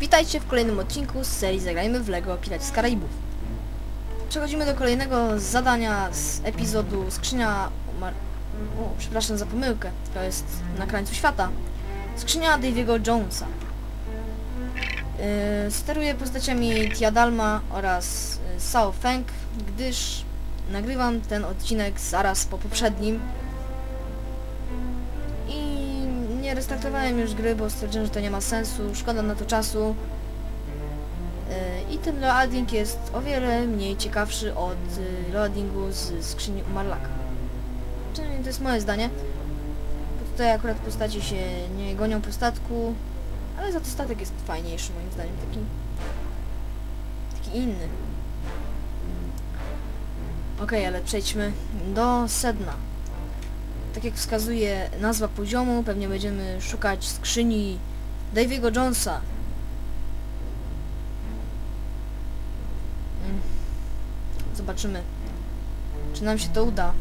Witajcie w kolejnym odcinku z serii Zagrajmy w LEGO Piraci z Karaibów. Przechodzimy do kolejnego zadania z epizodu Skrzynia... O, przepraszam za pomyłkę. To jest na krańcu świata. Skrzynia Davy'ego Jonesa. Yy, steruję postaciami Tiadalma oraz yy, Sao Feng, gdyż nagrywam ten odcinek zaraz po poprzednim. Nie restartowałem już gry, bo stwierdziłem, że to nie ma sensu, szkoda na to czasu. Yy, I ten loading jest o wiele mniej ciekawszy od yy, loadingu z skrzyni Umarlaka. Czyli to jest moje zdanie. Bo tutaj akurat postaci się nie gonią po statku, ale za to statek jest fajniejszy moim zdaniem, taki, taki inny. Okej, ale przejdźmy do sedna. Tak jak wskazuje nazwa poziomu, pewnie będziemy szukać skrzyni Davy'ego Jonesa. Mm. Zobaczymy, czy nam się to uda.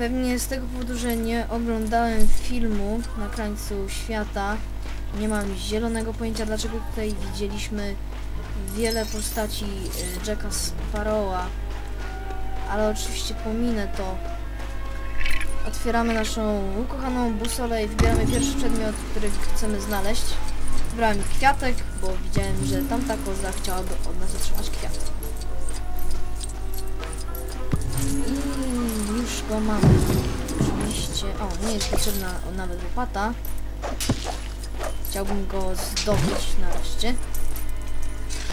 Pewnie z tego powodu, że nie oglądałem filmu na krańcu świata, nie mam zielonego pojęcia, dlaczego tutaj widzieliśmy wiele postaci y, Jacka Sparrowa, ale oczywiście pominę to. Otwieramy naszą ukochaną busolę i wybieramy pierwszy przedmiot, który chcemy znaleźć. Wybrałem kwiatek, bo widziałem, że tamta koza chciałaby od nas otrzymać kwiat. Go mamy. Oczywiście. O, nie jest potrzebna nawet łopata. Chciałbym go zdobyć nareszcie.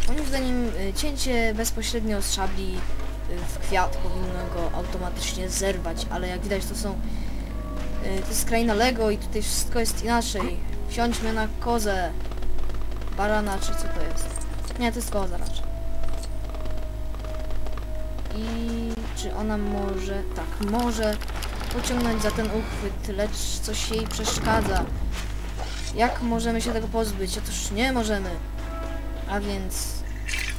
Moim zdaniem y, cięcie bezpośrednio z szabli y, w kwiat powinno go automatycznie zerwać, ale jak widać to są... y, To jest kraina Lego i tutaj wszystko jest inaczej. Wsiądźmy na kozę. Barana czy co to jest? Nie, to jest koza raczej. I czy ona może, tak, może pociągnąć za ten uchwyt, lecz coś jej przeszkadza. Jak możemy się tego pozbyć? Otóż nie możemy. A więc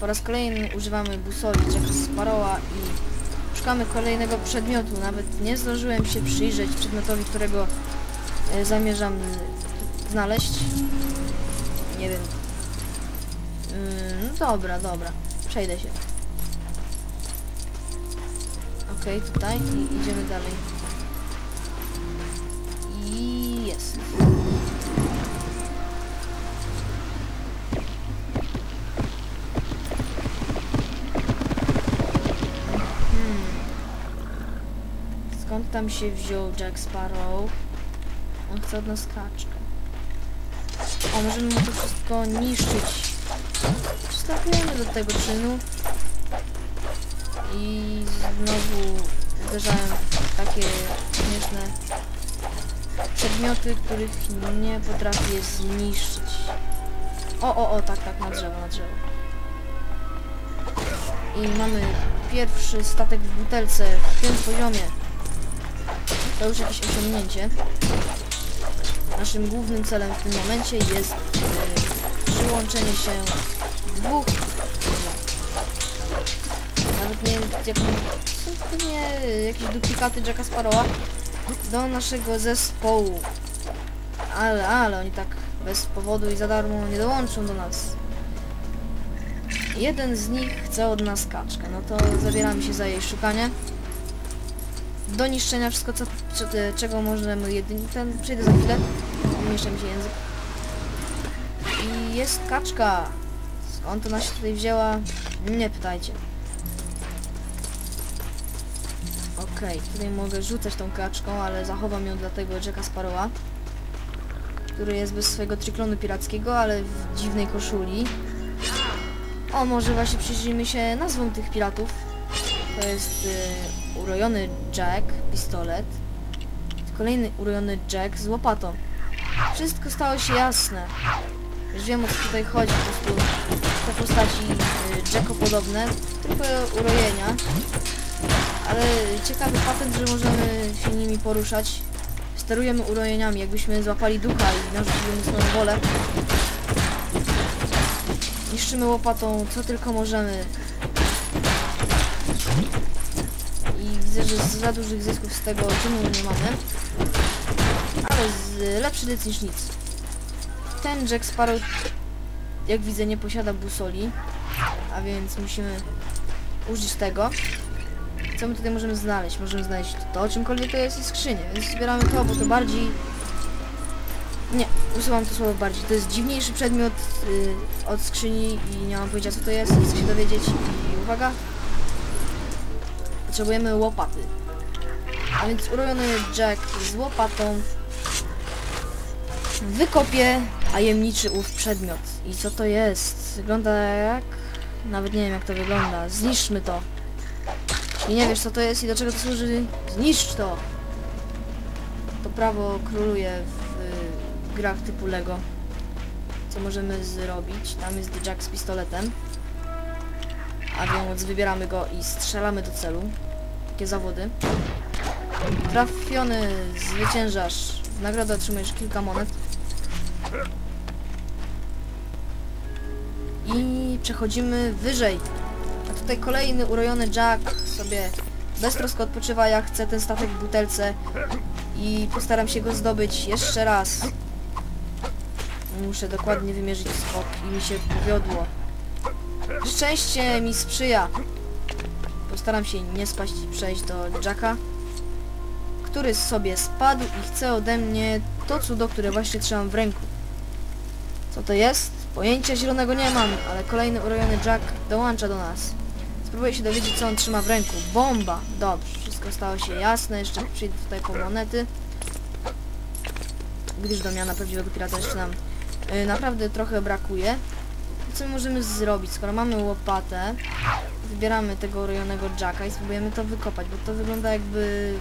po raz kolejny używamy busoli Jacka Sparrowa i szukamy kolejnego przedmiotu. Nawet nie zdążyłem się przyjrzeć przedmiotowi, którego e, zamierzam znaleźć. Nie wiem. Yy, no dobra, dobra. Przejdę się. Okej, tutaj i idziemy dalej. I jest. Hmm. Skąd tam się wziął Jack Sparrow? On chce od nas kaczkę. O, możemy mu to wszystko niszczyć. Przystępujemy do tego czynu. I znowu uderzałem w takie śmieszne przedmioty, których nie potrafię zniszczyć. O, o, o, tak, tak, na drzewo, na drzewo. I mamy pierwszy statek w butelce w tym poziomie. To już jakieś osiągnięcie. Naszym głównym celem w tym momencie jest yy, przyłączenie się dwóch nawet nie wiem, jak są pewnie jakieś duplikaty Jacka Sparrowa do naszego zespołu. Ale, ale oni tak bez powodu i za darmo nie dołączą do nas. jeden z nich chce od nas kaczkę. No to zabieramy się za jej szukanie. Do niszczenia wszystko, co, czego możemy jedynie... Ten, przyjdę za chwilę. Umieszczę mi się język. I jest kaczka. Skąd ona się tutaj wzięła? Nie pytajcie. Okej, tutaj mogę rzucać tą kaczką, ale zachowam ją dla tego Jacka Sparrowa, który jest bez swojego tryklonu pirackiego, ale w dziwnej koszuli. O, może właśnie przyjrzyjmy się nazwą tych piratów. To jest y, urojony Jack, pistolet. Kolejny urojony Jack z łopatą. Wszystko stało się jasne. Już wiem o co tutaj chodzi, po prostu te postaci y, Jacko-podobne, tylko urojenia. Ale ciekawy patent, że możemy się nimi poruszać. Sterujemy urojeniami, jakbyśmy złapali ducha i narzucili mu swoją wolę. Niszczymy łopatą co tylko możemy. I widzę, że za dużych zysków z tego czynu nie mamy. Ale z lepszy dyc niż nic. Ten Jack Sparrow, jak widzę, nie posiada busoli. A więc musimy użyć tego. Co my tutaj możemy znaleźć? Możemy znaleźć to, czymkolwiek to jest i skrzynię, więc zbieramy to, bo to bardziej... Nie, usuwam to słowo bardziej. To jest dziwniejszy przedmiot y, od skrzyni i nie mam pojęcia co to jest, chcę się dowiedzieć i uwaga. Potrzebujemy łopaty. A więc urojony Jack z łopatą wykopie tajemniczy ów przedmiot. I co to jest? Wygląda jak... Nawet nie wiem jak to wygląda. Zniszczmy to. I nie wiesz co to jest i do czego to służy, zniszcz to! To prawo króluje w y, grach typu Lego. Co możemy zrobić? Tam jest Jack z pistoletem. A więc wybieramy go i strzelamy do celu. Takie zawody. Trafiony zwyciężasz. W nagrodę otrzymujesz kilka monet. I przechodzimy wyżej. Tutaj kolejny urojony Jack sobie beztrosko odpoczywa, jak chce ten statek w butelce i postaram się go zdobyć jeszcze raz. Muszę dokładnie wymierzyć skok i mi się powiodło. Szczęście mi sprzyja. Postaram się nie spaść i przejść do Jacka, który sobie spadł i chce ode mnie to cudo, które właśnie trzymam w ręku. Co to jest? Pojęcia zielonego nie mam, ale kolejny urojony Jack dołącza do nas. Spróbuję się dowiedzieć, co on trzyma w ręku. Bomba! Dobrze, wszystko stało się jasne. Jeszcze przyjdę tutaj po monety. Gdyż do miana prawdziwego pirata jeszcze nam yy, naprawdę trochę brakuje. Co my możemy zrobić? Skoro mamy łopatę, wybieramy tego urojonego Jacka i spróbujemy to wykopać, bo to wygląda jakby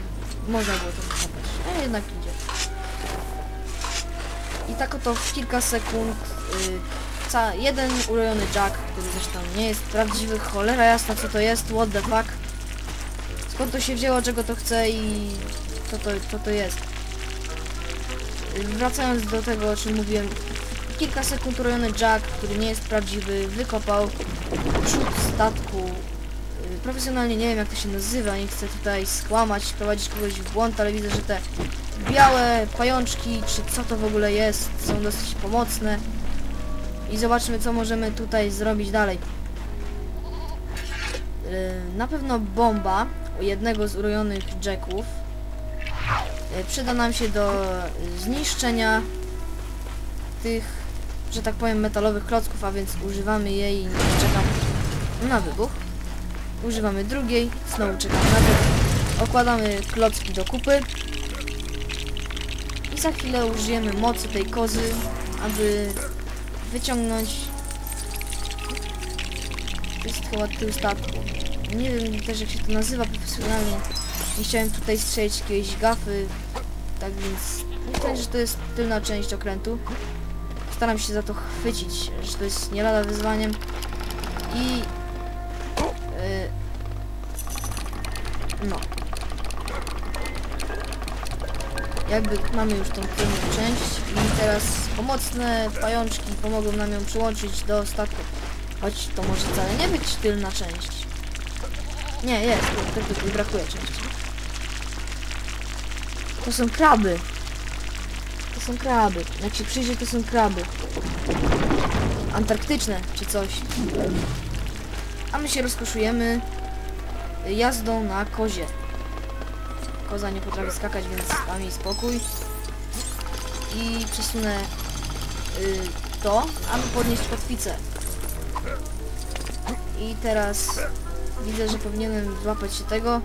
można było to wykopać. A jednak idzie. I tak oto w kilka sekund yy, ca jeden urojony Jack, który zresztą nie jest prawdziwy, cholera jasna co to jest, what the fuck. Skąd to się wzięło, czego to chce i co to, co to jest. Wracając do tego, o czym mówiłem, kilka sekund urojony Jack, który nie jest prawdziwy, wykopał przód statku. Yy, Profesjonalnie nie wiem jak to się nazywa, nie chcę tutaj skłamać, prowadzić kogoś w błąd, ale widzę, że te białe pajączki, czy co to w ogóle jest, są dosyć pomocne. I zobaczmy, co możemy tutaj zrobić dalej. Yy, Na pewno bomba u jednego z urojonych jacków yy, przyda nam się do zniszczenia tych, że tak powiem, metalowych klocków, a więc używamy jej i czekam na wybuch. Używamy drugiej, znowu czekam na wybuch. Okładamy klocki do kupy. I za chwilę użyjemy mocy tej kozy, aby wyciągnąć jest chyba tył statku. Nie wiem też jak się to nazywa profesjonalnie. Nie chciałem tutaj strzelić jakiejś gafy tak więc myślę, że to jest tylna część okrętu. Staram się za to chwycić że to jest nie lada wyzwaniem. I jakby mamy już tą tylną część i teraz pomocne pajączki pomogą nam ją przyłączyć do statku. Choć to może wcale nie być tylna część. Nie, jest, tylko tu brakuje części. To są kraby. To są kraby. Jak się przyjrzy, to są kraby. Antarktyczne, czy coś. A my się rozkoszujemy jazdą na kozie. Koza nie potrafi skakać, więc dam jej spokój. I przesunę y, to, aby podnieść kotwicę. I teraz widzę, że powinienem złapać się tego.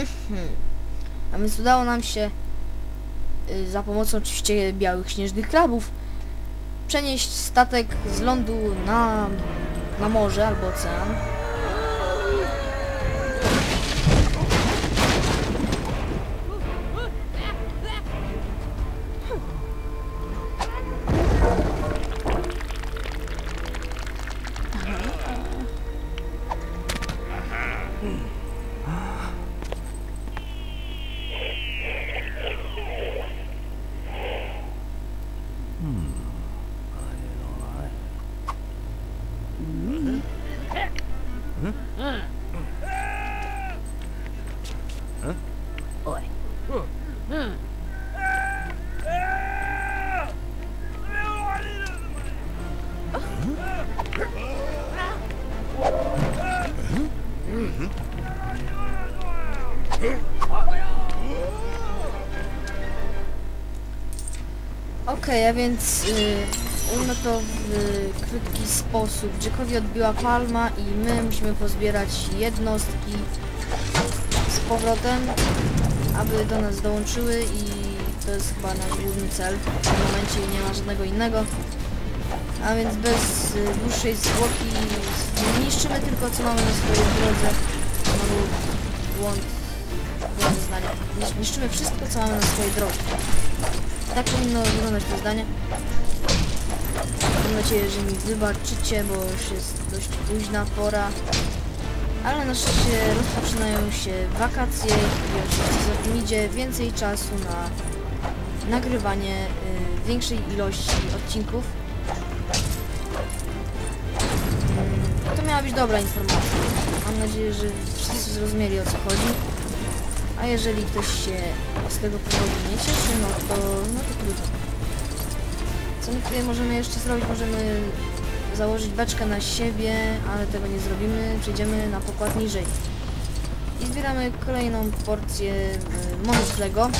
Mhm. A więc udało nam się y, za pomocą oczywiście białych śnieżnych krabów przenieść statek z lądu na, na morze albo ocean. Okej, a więc y, to w y, krótki sposób. Jackowi odbiła palma i my musimy pozbierać jednostki z powrotem, aby do nas dołączyły i to jest chyba nasz główny cel. W tym momencie nie ma żadnego innego. A więc bez y, dłuższej zwłoki niszczymy tylko co mamy na swojej drodze. Błąd, błąd zdania. Nisz- Niszczymy wszystko co mamy na swojej drodze. Tak powinno wyglądać to zdanie. Mam nadzieję, że mi wybaczycie, bo już jest dość późna pora. Ale na szczęście rozpoczynają się wakacje i oczywiście idzie więcej czasu na nagrywanie y, większej ilości odcinków. To miała być dobra informacja. Mam nadzieję, że wszyscy zrozumieli o co chodzi. A jeżeli ktoś się z tego powodu nie cieszy, no to, no to trudno. Co my tutaj możemy jeszcze zrobić? Możemy założyć beczkę na siebie, ale tego nie zrobimy. Przejdziemy na pokład niżej. I zbieramy kolejną porcję y, monet Lego.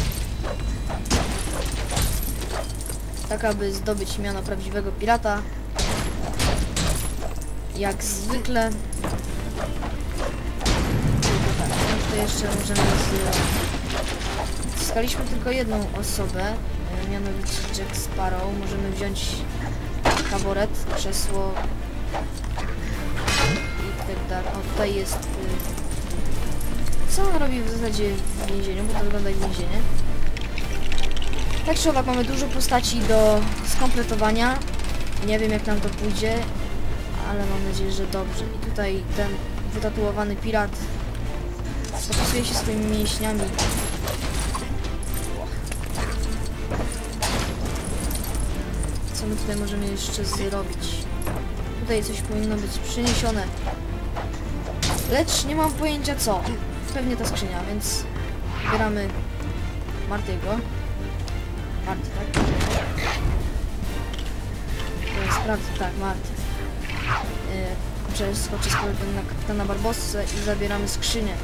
Tak, aby zdobyć miano prawdziwego pirata. Jak zwykle. Tutaj jeszcze możemy z... Zyskaliśmy tylko jedną osobę, e, mianowicie Jack Sparrow. Możemy wziąć taboret, krzesło i tak dalej. O, tutaj jest... y, Co on robi w zasadzie w więzieniu, bo to wygląda jak więzienie. Tak czy owak mamy dużo postaci do skompletowania. Nie wiem jak nam to pójdzie, ale mam nadzieję, że dobrze. I tutaj ten wytatuowany pirat popisuje się swoimi mięśniami. Co my tutaj możemy jeszcze zrobić? Tutaj coś powinno być przyniesione. Lecz nie mam pojęcia co. Pewnie ta skrzynia, więc zbieramy Martiego. Marty, tak? Sprawdzę, tak, Marty. E, Przeskoczę z na kapitana Barbossę i zabieramy skrzynię.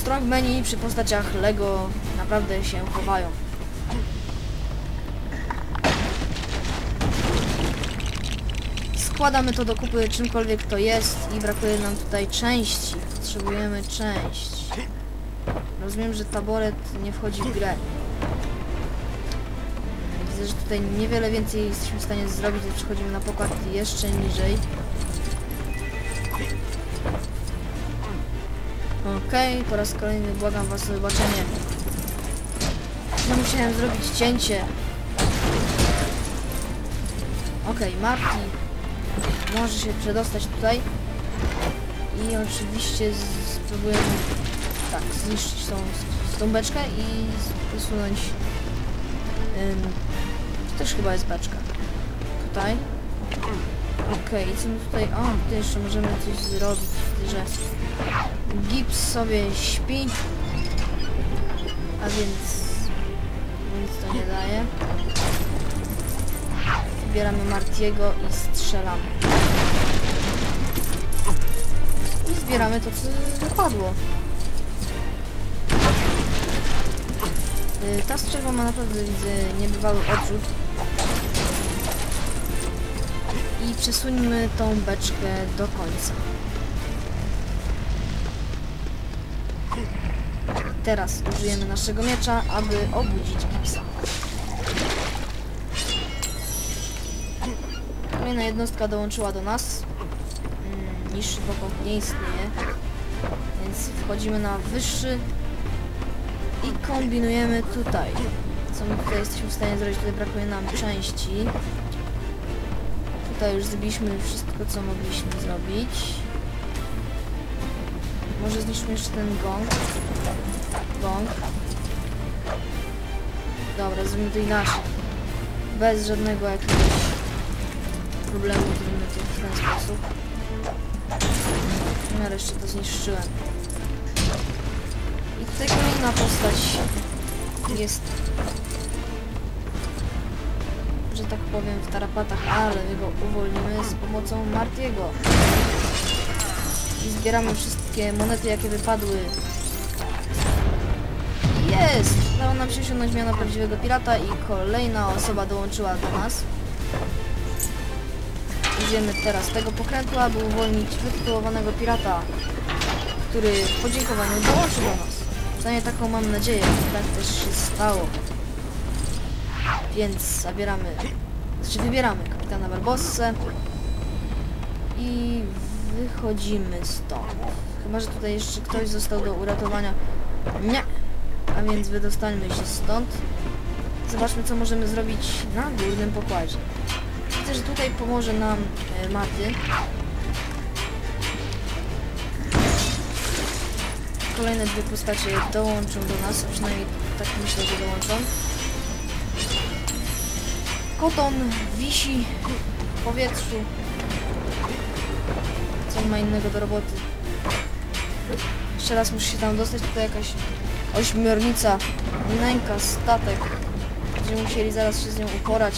Strong menu przy postaciach Lego naprawdę się chowają. Składamy to do kupy czymkolwiek to jest i brakuje nam tutaj części. Potrzebujemy część. Rozumiem, że taboret nie wchodzi w grę. Widzę, że tutaj niewiele więcej jesteśmy w stanie zrobić, gdy przechodzimy na pokład jeszcze niżej. Okej, po raz kolejny błagam was o wybaczenie. No musiałem zrobić cięcie. Okej, Marti może się przedostać tutaj. I oczywiście spróbujemy tak, zniszczyć tą, tą beczkę i usunąć ym, to też chyba jest beczka. Tutaj. Okej, co my tutaj... O, tutaj jeszcze możemy coś zrobić, że gips sobie śpi. A więc... Nic to nie daje. Zbieramy Martiego i strzelamy. I zbieramy to, co wypadło. Y, Ta strzelba ma naprawdę, widzę, niebywały odrzut. I przesuńmy tą beczkę do końca. Teraz użyjemy naszego miecza, aby obudzić Gipsa. Kolejna jednostka dołączyła do nas. Mm, Niższy pokój nie istnieje. Więc wchodzimy na wyższy i kombinujemy tutaj. Co my tutaj jesteśmy w stanie zrobić? Tutaj brakuje nam części. Tutaj już zrobiliśmy wszystko, co mogliśmy zrobić. Może zniszczmy jeszcze ten gong. Dobra, zrobimy to inaczej. Bez żadnego jakiegoś problemu zrobimy to w ten sposób. Nareszcie to zniszczyłem. I tutaj kolejna postać jest, że tak powiem, w tarapatach, ale go uwolnimy z pomocą Martiego. I zbieramy wszystkie monety, jakie wypadły. Jest! Udało nam się osiągnąć miano prawdziwego pirata i kolejna osoba dołączyła do nas. Idziemy teraz tego pokrętła, aby uwolnić wytytułowanego pirata, który w podziękowaniu dołączył do nas. Przynajmniej taką mam nadzieję, że tak też się stało. Więc zabieramy, znaczy wybieramy kapitana Barbossę i wychodzimy stąd. Chyba, że tutaj jeszcze ktoś został do uratowania. Nie. A więc wydostańmy się stąd. Zobaczmy, co możemy zrobić na górnym pokładzie. Widzę, że tutaj pomoże nam e, Maty. Kolejne dwie postacie dołączą do nas, przynajmniej tak myślę, że dołączą. Koton wisi w powietrzu. Co on ma innego do roboty? Jeszcze raz muszę się tam dostać, tutaj jakaś ośmiornica nęka statek. Będziemy musieli zaraz się z nią uporać.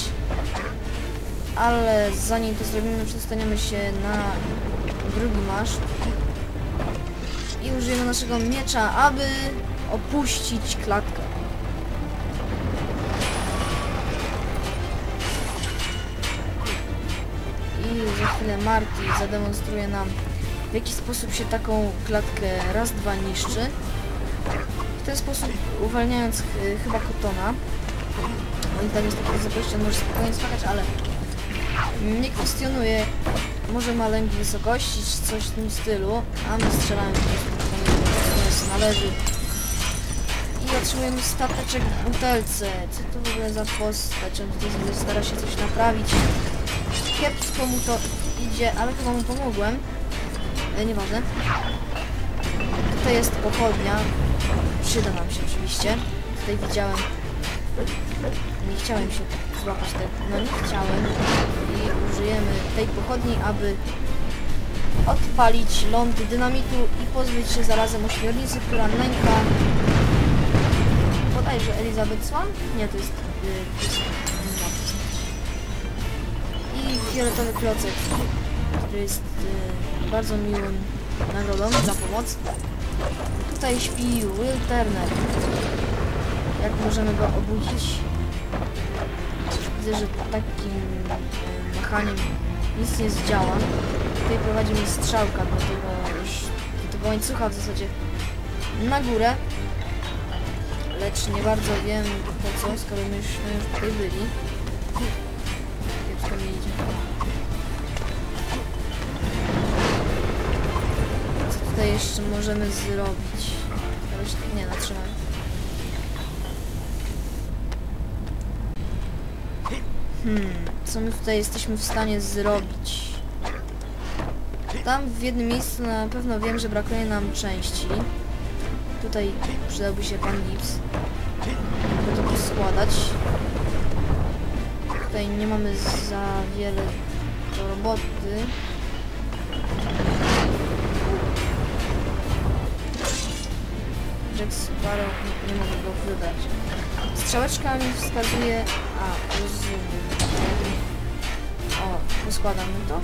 Ale zanim to zrobimy, przedostaniemy się na drugi maszt. I użyjemy naszego miecza, aby opuścić klatkę. I za chwilę Marty zademonstruje nam, w jaki sposób się taką klatkę raz, dwa niszczy. W ten sposób uwalniając ch chyba kotona. On tam jest taki wysokości, on może spokojnie skakać, ale nie kwestionuje. Może ma lęk wysokości, czy coś w tym stylu, a my strzelamy po prostu nas należy. I otrzymujemy stateczek w butelce. Co to w ogóle za postać? On tutaj stara się coś naprawić. Kiepsko mu to idzie, ale chyba mu pomogłem. E, nieważne. Tutaj jest pochodnia. Przyda nam się oczywiście. Tutaj widziałem... Nie chciałem się złapać tego. No nie chciałem. I użyjemy tej pochodni, aby odpalić ląd dynamitu i pozbyć się zarazem ośmiornicy, która nęka bodajże Elizabeth Swan? Nie, to jest, yy. I fioletowy klocek, który jest yy, bardzo miłym nagrodą za pomoc. Tutaj śpi Will Turner. Jak możemy go obudzić? Widzę, że takim machaniem nic nie zdziała. Tutaj prowadzi mnie strzałka do tego już do tego łańcucha w zasadzie na górę. Lecz nie bardzo wiem po co, skoro my już, my już tutaj byli. Jeszcze możemy zrobić? Nie, no trzymaj. Hmm, co my tutaj jesteśmy w stanie zrobić? Tam w jednym miejscu na pewno wiem, że brakuje nam części. Tutaj przydałby się pan gips. Żeby to poskładać. Tutaj nie mamy za wiele do roboty. Sparrow, nie, nie mogę go wybrać. Strzałeczka mi wskazuje... A, rozumiem. O, poskładam to.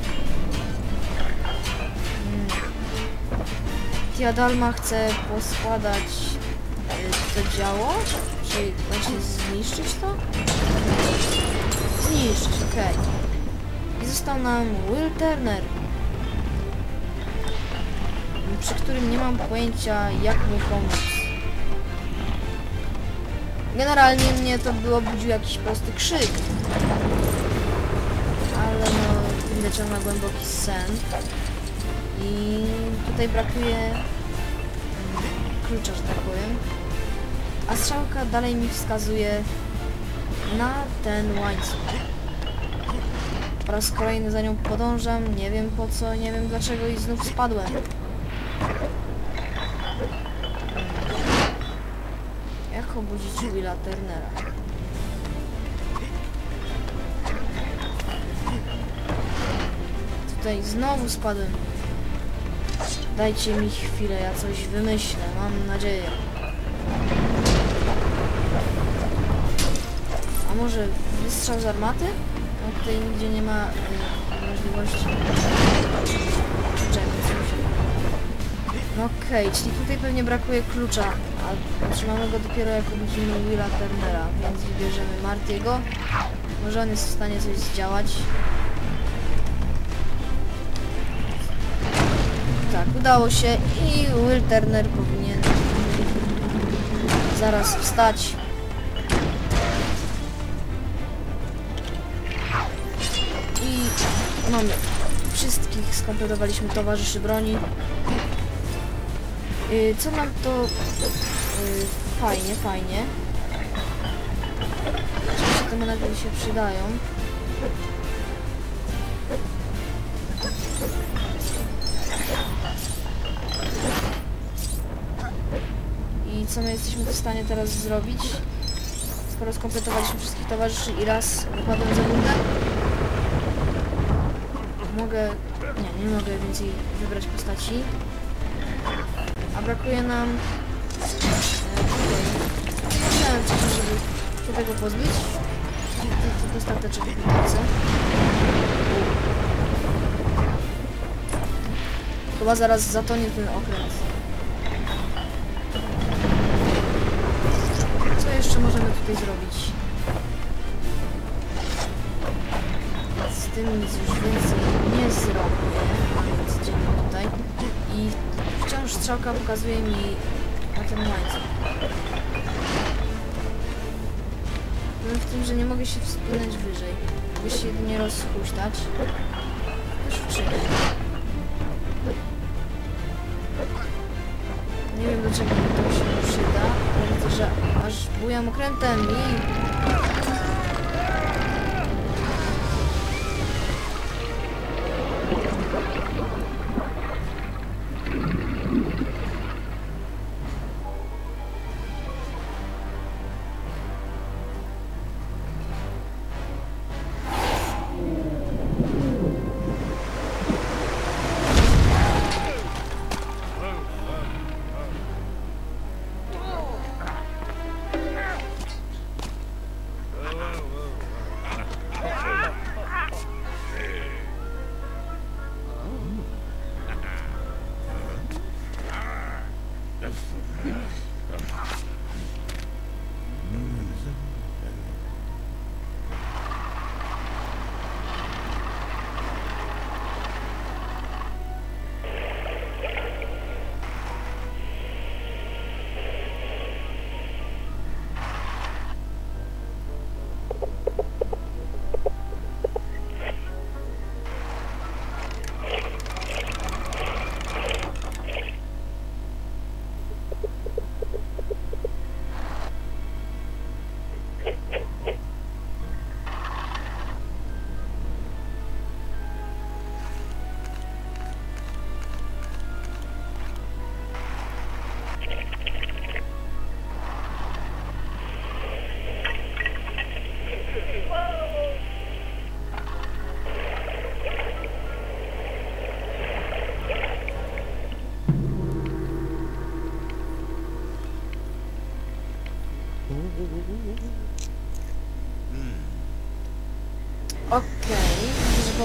Hmm. Tiadalma chce poskładać y, to działo? Czyli właśnie zniszczyć to? Zniszczyć, okej. I został nam Will Turner. Przy którym nie mam pojęcia jak mu pomóc. Generalnie mnie to by obudził jakiś prosty krzyk. Ale no, on ma głęboki sen. I tutaj brakuje klucza, że tak powiem. A strzałka dalej mi wskazuje na ten łańcuch. Po raz kolejny za nią podążam, nie wiem po co, nie wiem dlaczego i znów spadłem. Jak obudzić Willa Turnera? Tutaj znowu spadłem. Dajcie mi chwilę, ja coś wymyślę, mam nadzieję. A może wystrzał z armaty? No tutaj nigdzie nie ma y, możliwości. Okej, czyli tutaj pewnie brakuje klucza, a otrzymamy go dopiero jak obudzimy Willa Turnera, więc wybierzemy Martiego. Może on jest w stanie coś zdziałać. Tak, udało się i Will Turner powinien zaraz wstać. I mamy wszystkich, skompletowaliśmy towarzyszy broni. Yy, co nam to... Yy, fajnie, fajnie. Oczywiście te monety się przydają. I co my jesteśmy w stanie teraz zrobić? Skoro skompletowaliśmy wszystkich towarzyszy i raz wypadłem za rundę, mogę... Nie, nie mogę więcej wybrać postaci. A brakuje nam... Myślałem wcześniej, żeby się tego pozbyć. Stateczek w bibliotece. Chyba zaraz zatonie ten okręt. Strzałka pokazuje mi na ten łańcuch. Problem w tym, że nie mogę się wspinać wyżej. Mogę się jedynie rozhuśtać. Już wczynię. Nie wiem do czego mi to się przyda, ale widzę, że aż bujam okrętem i...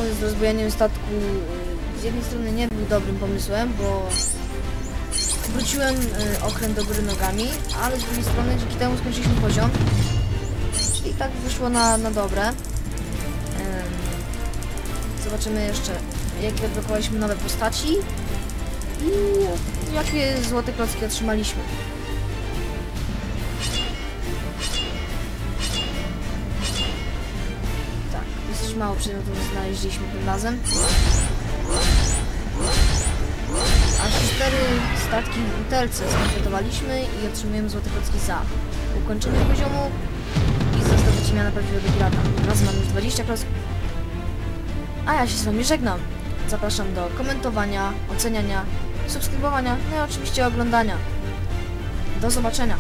pomysł z rozbojaniem statku y, z jednej strony nie był dobrym pomysłem, bo wróciłem y, okręt do góry nogami, ale z drugiej strony dzięki temu skończyliśmy poziom, czyli tak wyszło na, na dobre. Ym, Zobaczymy jeszcze, jak wyblokowaliśmy nowe postaci i jakie złote klocki otrzymaliśmy. Mało przedmiotów znaleźliśmy tym razem. Aż cztery statki w butelce skompletowaliśmy i otrzymujemy złote klocki za ukończenie poziomu i za zdobycie miana prawdziwego pirata. Razem mamy już 20 klocków. A ja się z wami żegnam. Zapraszam do komentowania, oceniania, subskrybowania, no i oczywiście oglądania. Do zobaczenia.